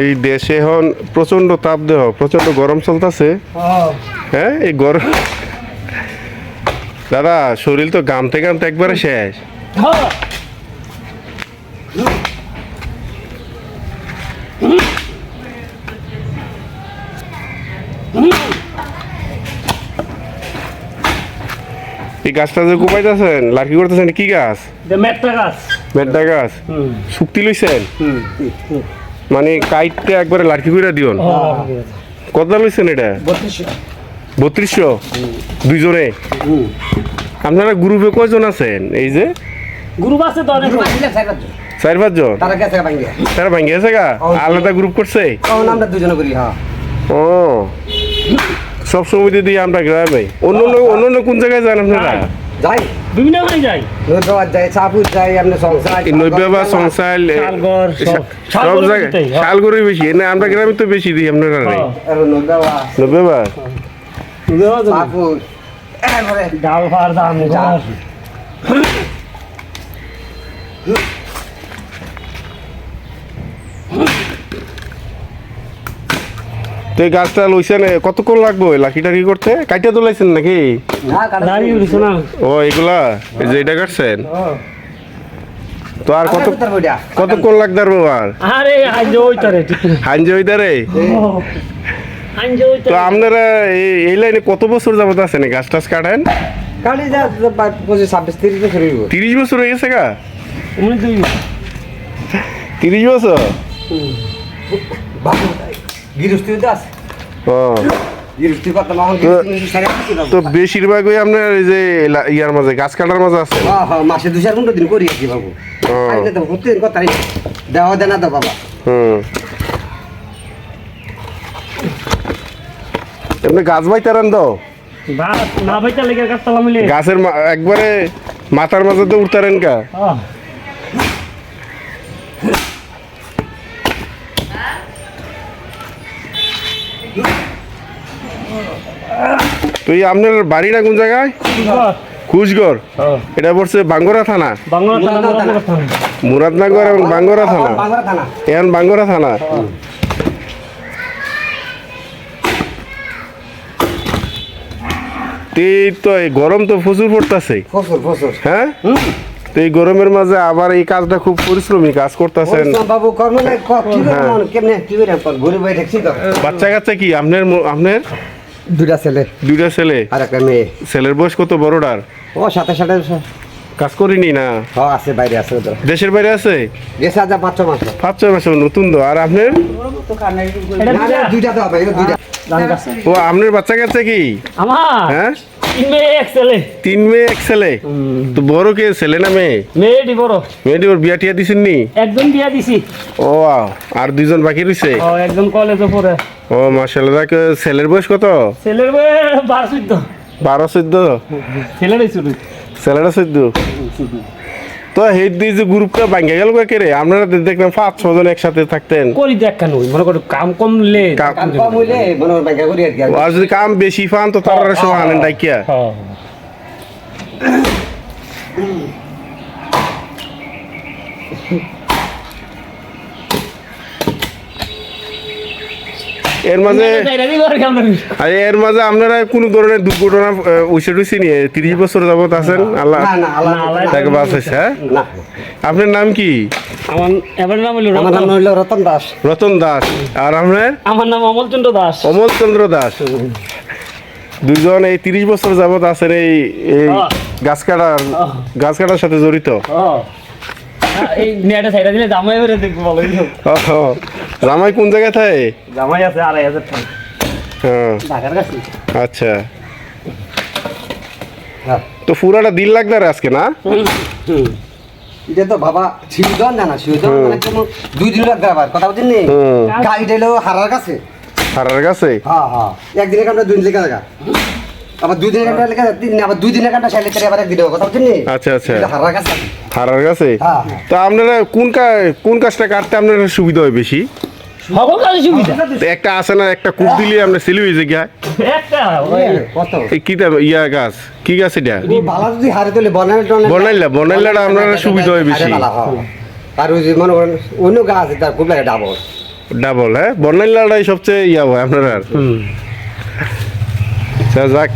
এই দেশে এখন প্রচণ্ড তাপ দেহ প্রচণ্ড গরম চলতেছে। হ্যাঁ এই গরম দাদা, শরীর তো গামতে গামতে একবারে শেষ। এই গাছটা যে কোপাইতেছেন লাঠি করতেছেন কি গাছ? মেট্টা গাছ। মেড্ডা গাছ? শুক্তি লইছেন? মানে কাইটটা একবারে লাঠি করে দিওন কত লইছেন এটা? বত্রিশশো। দুইজনে? আপনারা গ্রুপে কয়জন আছেন? এই যে? গ্রুপ আছে তো অনেক। চার পাঁচজন। তারা গেছে ভাঙ্গে তারা ভাঙ্গি গা? আলাদা গ্রুপ করছে? আমরা দুজনে করি হ্যাঁ। ও। সব সময় দিয়ে আমরা গ্রামে অন্য অন্য অন্য কোন জায়গায় যান আপনারা? যাই। বিভিন্ন যাই। নৈবাদ যাই চাপুর যাই আপনি সংসার সংসার শালগড় সব সব জায়গায় শালগড়ে বেশি। না আমরা গ্রামে তো বেশি দিই আপনারা। নৈবাদ বা ডাল ফার দাম তো এই গাছটা লইছেন কতক্ষণ লাগবে? ওই লাঠি টাঠি করতে? কাইটা তো লাইছেন নাকি? ও এগুলা এই যে এটা কাটছেন? তো আর কত কত কতক্ষণ লাগতে পারব আর আরে হাঞ্জে তো আপনারা এই এই লাইনে কত বছর যাবত আছেন গাছ টাছ কাটেন? তিরিশ বছর হয়ে গেছে গা? তিরিশ বছর? তো আছে? ও। তো- বেশিরভাগই আপনার এই যে লা- ইয়ার মাঝে গাছ কাটার মাঝে আছে? মাসে দুই চার ঘণ্টা দিন করি আর বাবু। ও। আইলে তো প্রতিদিন কথা দেওয়া দেনা তো বাবা। হুম। এমনি গাছ তো গাছের মা- একবারে মাথার মাঝে তো উঠতারেন কা। তো এই আপনার বাড়িটা কোন জায়গায়? কুচগড় হ্যাঁ। এটা পড়ছে বাঙ্গরা থানা। মুরাদনগর এবং বাঙ্গরা থানা। এখন বাঙ্গরা থানা। তো এই তো এই গরম তো প্রচুর পড়তেছে। হ্যাঁ? তো এই গরমের মাঝে আবার এই কাজটা খুব পরিশ্রমী কাজ করতেছেন। বাবু কর্ম নাই ক- কি করে হ্যাঁ। মানুষ কেমনে? কি করে ঘুরে বই দেখছি তো। বাচ্চা কাচ্চা কি? আপনার আপনার? দুটা ছেলে। দুইটা ছেলে? আর একটা মেয়ে। ছেলের বয়স কত? বড়টার? ও সাথে সাথে কাজ করিনি না? আছে বাইরে আছে দেশের বাইরে আছে? গেছে আজ পাঁচ ছ মাস পাঁচ ছয় মাসে নতুন তো। আর আপনার? দুইটা তো হবে দুইটা। ও আপনার বাচ্চা কাচ্চা কি? আমার? হ্যাঁ? তিন মেয়ে এক ছেলে। তিন মেয়ে এক ছেলে? তো বড় কে ছেলে না মেয়ে? মেয়েটি বড়। মেয়েটি ওর বিয়া টিয়া দিছেন নি? একজন বিয়া দিছি। ও আর দুইজন বাকি রয়েছে ও একজন কলেজে পড়ে। ও মাসাল্লাহ দেখ ছেলের বয়স কত? ছেলের বয়ে বারো চোদ্দ। বারো চোদ্দ? ছেলেরই শুরু ছেলেরা চোদ্দ? তো হেড দিয়ে যে গ্রুপটা ভাঙ্গা গেল কে রে আপনারা দেখলাম পাঁচ ছজন একসাথে থাকতেন। করি দেখ কেন? মনে করো কাম কম লে কাম কম হইলে মনে করো ভাঙ্গা করি আর কি। আর যদি কাম বেশি পান তো তারা সহ আনেন ডাকিয়া হ্যাঁ। এর মাঝে এর মাঝে আপনারা কোনো ধরনের দুর্ঘটনা উইসে টুইসে নিয়ে তিরিশ বছর যাবত আছেন? আল্লাহ না না আল্লাহ না, তাকে বাঁচাইছে হ্যাঁ? আপনার নাম কি? আমার নাম রতন। হইল রতন দাস। রতন দাস। আর আপনার? আমার নাম অমল চন্দ্র দাস। অমল চন্দ্র দাস। দুজন এই তিরিশ বছর যাবত আছেন এই এই। গাছ কাটার। গাছ কাটার সাথে জড়িত। এই নেটে সাইডা দিলে জামাই বেড়ে দেখব ভালো জামাই কোন জায়গায় থাকে? জামাই আছে আড়াই হাজার টাকা। হ্যাঁ। ঢাকার কাছে। আচ্ছা। হ্যাঁ। তো পুরাটা দিন লাগবে আর আজকে না? এটা তো বাবা শিবজন জানা শিবজন মানে কেমন দুই দিন লাগবে আবার কথা বলছেন নি হারার কাছে। হারার কাছে? হ্যাঁ হ্যাঁ। একদিনের কামটা দুই দিন লেখা লাগা আবার দুই দিনের কামটা লেখা তিন দিন আবার দুই দিনের কামটা সাইলে করে আবার একদিন কথা বলছেন নি আচ্ছা। আচ্ছা হারার কাছে। হারার কাছে? হ্যাঁ, হ্যাঁ। তো আপনারা কোন কা কোন কাজটা কাটতে আপনার সুবিধা হয় বেশি? সকল কাজে সুবিধা। একটা আছে না একটা কূপ দিলে আমরা সিলি হয়েছে গিয়া। একটা ওই কত? এই কি তা ইয়া গাছ কি গাছ এটা? বনাইলে বনাইলাটা আপনার সুবিধা হয় বেশি। আর ওই যে মনে করেন অন্য গাছ তার খুব লাগে ডাবল ডাবল হ্যাঁ? বর্ণাইলাটাই সবচেয়ে ইয়া হয় আপনার আর যাক।